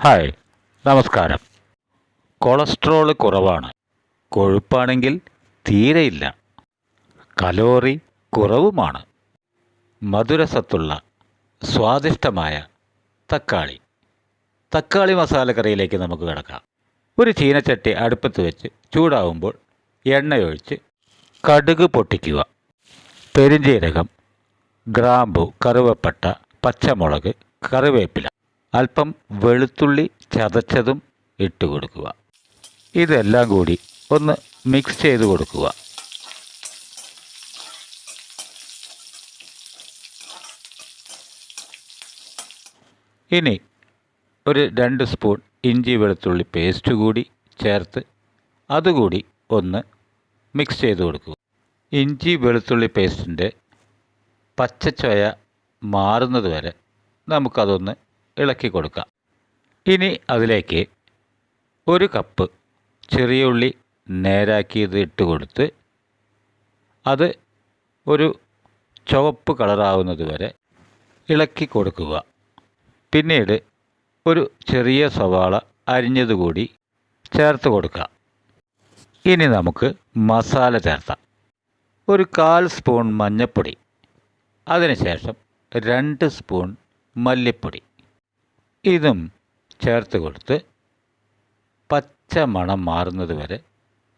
Hi നമസ്കാരം. Cholesterol കുറവാണ്. കൊഴുപ്പാണെങ്കിൽ തീരെയില്ല. Calorie കുറവുമാണ്. മധുരസത്തുള്ള സ്വാദിഷ്ടമായ തക്കാളി. തക്കാളി മസാലക്കറിയിലേക്ക് നമുക്ക് കിടക്കാം. ഒരു ചീനച്ചട്ടി അടുപ്പത്ത് വെച്ച് ചൂടാവുമ്പോൾ എണ്ണയൊഴിച്ച് കടുക് പൊട്ടിക്കുക. പെരിഞ്ജീരകം ഗ്രാമ്പു കറുവപ്പട്ട പച്ചമുളക് കറിവേപ്പില. അല്പം വെളുത്തുള്ളി ചതച്ചതും ഇട്ട് കൊടുക്കുക. ഇതെല്ലാം കൂടി ഒന്ന് മിക്സ് ചെയ്ത് കൊടുക്കുക. ഇനി ഒരു രണ്ട് സ്പൂൺ ഇഞ്ചി വെളുത്തുള്ളി പേസ്റ്റ് കൂടി ചേർത്ത് അതുകൂടി ഒന്ന് മിക്സ് ചെയ്ത് കൊടുക്കുക. ഇഞ്ചി വെളുത്തുള്ളി പേസ്റ്റിന്റെ പച്ചച്ചോയ മാറുന്നത് വരെ നമുക്കതൊന്ന് ഇളക്കി കൊടുക്കുക ഇനി അതിലേക്ക് ഒരു കപ്പ് ചെറിയ ഉള്ളി നേരാക്കിയത് ഇട്ട് കൊടുത്ത് അത് ഒരു ചുവപ്പ് കളറാവുന്നത് വരെ ഇളക്കി കൊടുക്കുക. പിന്നീട് ഒരു ചെറിയ സവാള അരിഞ്ഞതുകൂടി ചേർത്ത് കൊടുക്കുക. ഇനി നമുക്ക് മസാല ചേർത്താം ഒരു കാൽ സ്പൂൺ മഞ്ഞൾപ്പൊടി അതിനുശേഷം രണ്ട് സ്പൂൺ മല്ലിപ്പൊടി. ഇതും ചേർത്ത് കൊടുത്ത് പച്ച മണം മാറുന്നത് വരെ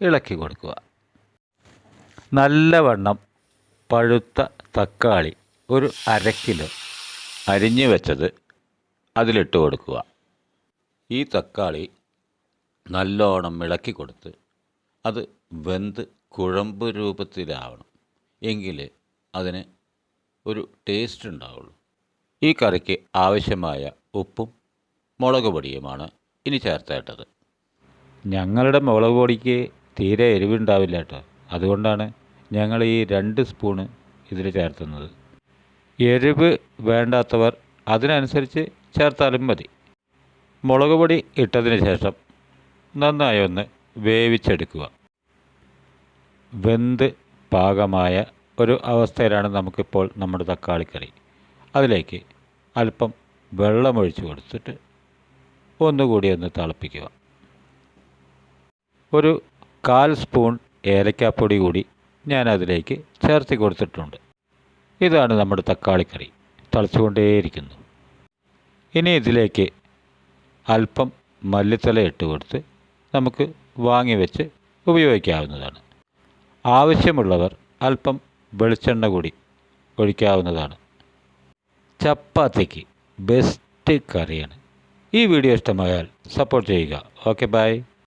ഇളക്കി കൊടുക്കുക. നല്ലവണ്ണം പഴുത്ത തക്കാളി ഒരു അര കിലോ അരിഞ്ഞു വെച്ചത് അതിലിട്ട് കൊടുക്കുക. ഈ തക്കാളി നല്ലോണം ഇളക്കി കൊടുത്ത് അത് വെന്ത് കുഴമ്പ് രൂപത്തിലാവണം. എങ്കിലേ അതിന് ഒരു ടേസ്റ്റ് ഉണ്ടാവുള്ളൂ. ഈ കറിക്ക് ആവശ്യമായ ഉപ്പും മുളക് പൊടിയുമാണ് ഇനി ചേർത്തേണ്ടത് ഞങ്ങളുടെ മുളക് പൊടിക്ക് തീരെ എരിവുണ്ടാവില്ല കേട്ടോ അതുകൊണ്ടാണ് ഞങ്ങൾ ഈ രണ്ട് സ്പൂണ് ഇതിൽ ചേർത്തുന്നത്. എരിവ് വേണ്ടാത്തവർ അതിനനുസരിച്ച് ചേർത്താലും മതി. മുളക് പൊടി ഇട്ടതിന് ശേഷം നന്നായി ഒന്ന് വേവിച്ചെടുക്കുക. വെന്ത് പാകമായ ഒരു അവസ്ഥയിലാണ് നമുക്കിപ്പോൾ നമ്മുടെ തക്കാളിക്കറി. അതിലേക്ക് അല്പം വെള്ളമൊഴിച്ച് കൊടുത്തിട്ട് ഒന്നുകൂടി ഒന്ന് തിളപ്പിക്കുക. ഒരു കാൽ സ്പൂൺ ഏലക്കാപ്പൊടി കൂടി ഞാൻ അതിലേക്ക് ചേർത്ത് കൊടുത്തിട്ടുണ്ട്. ഇതാണ് നമ്മുടെ തക്കാളിക്കറി. തിളച്ചുകൊണ്ടേയിരിക്കുന്നു. ഇനി ഇതിലേക്ക് അല്പം മല്ലിത്തല ഇട്ട് കൊടുത്ത് നമുക്ക് വാങ്ങി വെച്ച് ഉപയോഗിക്കാവുന്നതാണ്. ആവശ്യമുള്ളവർ അല്പം വെളിച്ചെണ്ണ കൂടി ഒഴിക്കാവുന്നതാണ്. ചപ്പാത്തിക്ക് ബെസ്റ്റ് കറിയാണ്. ഈ വീഡിയോ ഇഷ്ടമായാൽ സപ്പോർട്ട് ചെയ്യുക. Okay bye.